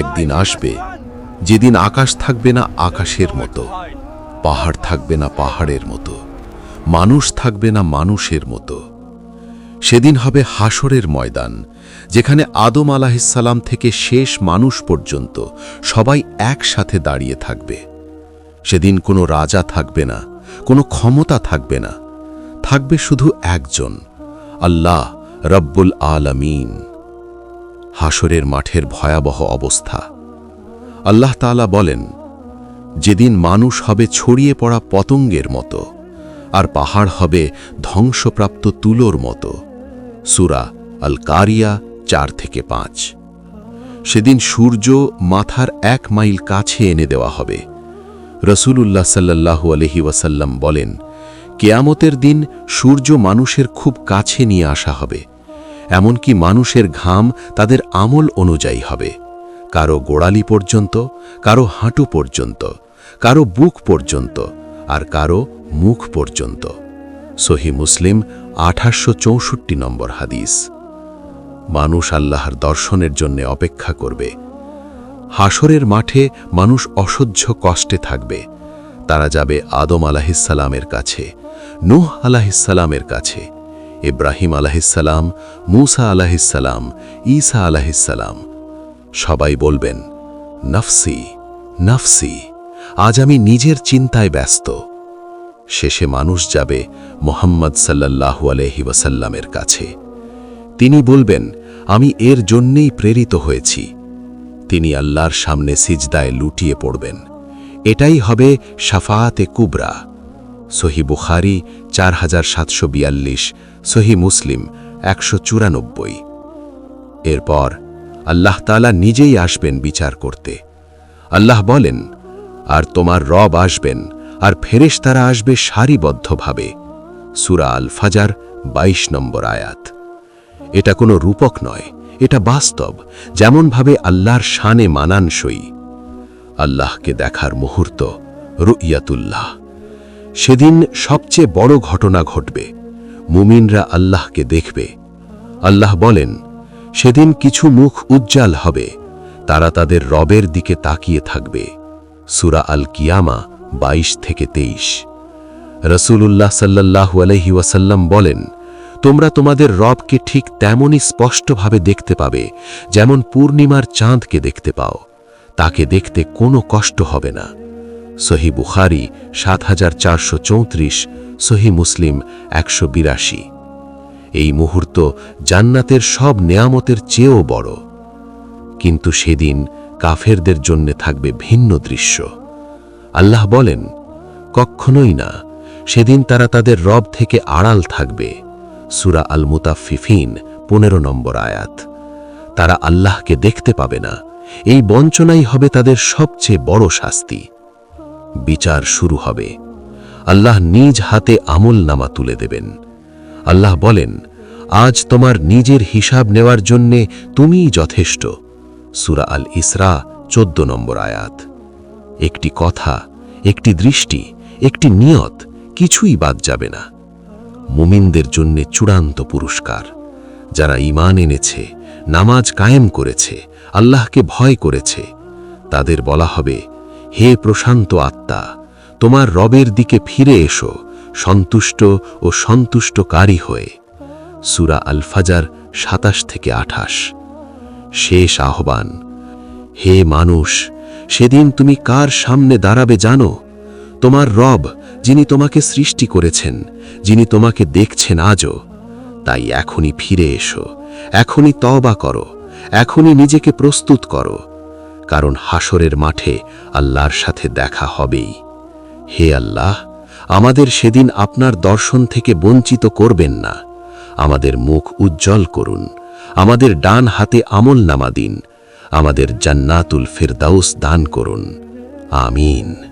একদিন আসবে, যেদিন আকাশ থাকবে না আকাশের মতো, পাহাড় থাকবে না পাহাড়ের মতো, মানুষ থাকবে না মানুষের মতো। সেদিন হবে হাসরের ময়দান, যেখানে আদম আলাহিসাল্লাম থেকে শেষ মানুষ পর্যন্ত সবাই একসাথে দাঁড়িয়ে থাকবে। সেদিন কোনো রাজা থাকবে না, কোনো ক্ষমতা থাকবে না, থাকবে শুধু একজন, আল্লাহ রব্বুল আলমিন। হাসরের মাঠের ভয়াবহ অবস্থা। আল্লাহ তাআলা বলেন, যেদিন মানুষ হবে ছড়িয়ে পড়া পতঙ্গের মতো, আর পাহাড় হবে ধ্বংসপ্রাপ্ত তুলোর মতো। সুরা আল কারিয়া চার থেকে পাঁচ। সেদিন সূর্য মাথার এক মাইল কাছে এনে দেওয়া হবে। রসুলুল্লাহ সাল্লাহু আলহি ওয়াসাল্লাম বলেন, কেয়ামতের দিন সূর্য মানুষের খুব কাছে নিয়ে আসা হবে। এমনকি মানুষের ঘাম তাদের আমল অনুযায়ী হবে। কারও গোড়ালি পর্যন্ত, কারও হাঁটু পর্যন্ত, কারও বুক পর্যন্ত, আর কারও মুখ পর্যন্ত। সহি মুসলিম আঠাশশো নম্বর হাদিস। মানুষ আল্লাহর দর্শনের জন্য অপেক্ষা করবে। হাসরের মাঠে মানুষ অসহ্য কষ্টে থাকবে। তারা যাবে আদম আলাহিসাল্লামের কাছে, নূহ আলাহিসাল্লামের কাছে। ইব্রাহিম আলাহিসাল্লাম মুসা আলাহিসাল্লাম ঈসা আলাহিসাল্লাম সবাই বলবেন, নফসি নফসি, আজ আমি নিজের চিন্তায় ব্যস্ত। শেষে মানুষ যাবে মোহাম্মদ সাল্লাল্লাহু আলহি ওয়াসাল্লামের কাছে। তিনি বলবেন, আমি এর জন্যেই প্রেরিত হয়েছি। তিনি আল্লাহর সামনে সিজদায় লুটিয়ে পড়বেন। এটাই হবে সাফায়াতে কুবরা। সহি বুখারি চার হাজার সাতশো বিয়াল্লিশ, সহি মুসলিম একশো চুরানব্বই। এরপর আল্লাহ তালা নিজেই আসবেন বিচার করতে। আল্লাহ বলেন, আর তোমার রব আসবেন, আর ফেরেশতারা আসবে সারিবদ্ধভাবে। সুরা আল ফাজার ২২ নম্বর আয়াত। এটা কোনো রূপক নয়, এটা বাস্তব, যেমনভাবে আল্লাহর শানে মানানসই। আল্লাহকে দেখার মুহূর্ত রুইয়াতুল্লাহ। সেদিন সবচেয়ে বড় ঘটনা ঘটবে। মুমিনরা আল্লাহকে দেখবে। আল্লাহ বলেন, সেদিন কিছু মুখ উজ্জ্বল হবে। তারা তাদের রবের দিকে তাকিয়ে থাকবে। সুরা আল কিয়ামা ২২ থেকে তেইশ। রসুলুল্লাহ সাল্লাহু আলহি ওয়াসাল্লাম বলেন, তোমরা তোমাদের রবকে ঠিক তেমনই স্পষ্টভাবে দেখতে পাবে, যেমন পূর্ণিমার চাঁদকে দেখতে পাও। তাকে দেখতে কোনো কষ্ট হবে না। সহি বুখারি সাত হাজার চারশো চৌত্রিশ, সহি মুসলিম একশো বিরাশি। এই মুহূর্ত জান্নাতের সব নেয়ামতের চেয়েও বড়। কিন্তু সেদিন কাফেরদের জন্য থাকবে ভিন্ন দৃশ্য। আল্লাহ বলেন কখনোই না, সেদিন তারা তাদের রব থেকে আড়াল থাকবে। সুরা আল মুতাফিফিন পনেরো নম্বর আয়াত। তারা আল্লাহকে দেখতে পাবে না। এই বঞ্চনাই হবে তাদের সবচেয়ে বড় শাস্তি। বিচার শুরু হবে। আল্লাহ নিজ হাতে আমল নামা তুলে দেবেন। আল্লাহ বলেন, আজ তোমার নিজের হিসাব নেওয়ার জন্যে তুমিই যথেষ্ট। সুরা আল ইসরা, চোদ্দ নম্বর আয়াত। একটি কথা, একটি দৃষ্টি, একটি নিয়ত, কিছুই বাদ যাবে না। মুমিনদের জন্য চূড়ান্ত পুরস্কার। যারা ঈমান এনেছে, নামাজ কায়েম করেছে, আল্লাহকে ভয় করেছে, তাদের বলা হবে হে প্রশান্ত আত্মা, তোমার রবের দিকে ফিরে এসো, সন্তুষ্ট ও সন্তুষ্টকারী হয়ে। সুরা আল ফাজার সাতাশ থেকে আঠাশ। শেষ আহ্বান, হে মানুষ, সেদিন তুমি কার সামনে দাঁড়াবে জানো? তোমার রব, যিনি তোমাকে সৃষ্টি করেছেন, যিনি তোমাকে দেখছেন আজও। তাই এখনই ফিরে এসো, এখনই তওবা করো, এখনই নিজেকে প্রস্তুত করো। কারণ হাসরের মাঠে আল্লাহর সাথে দেখা হবেই। হে আল্লাহ, আমাদের সেদিন আপনার দর্শন থেকে বঞ্চিত করবেন না। আমাদের মুখ উজ্জ্বল করুন। আমাদের ডান হাতে আমল নামা দিন। আমাদের জান্নাতুল ফেরদাউস দান করুন। আমিন।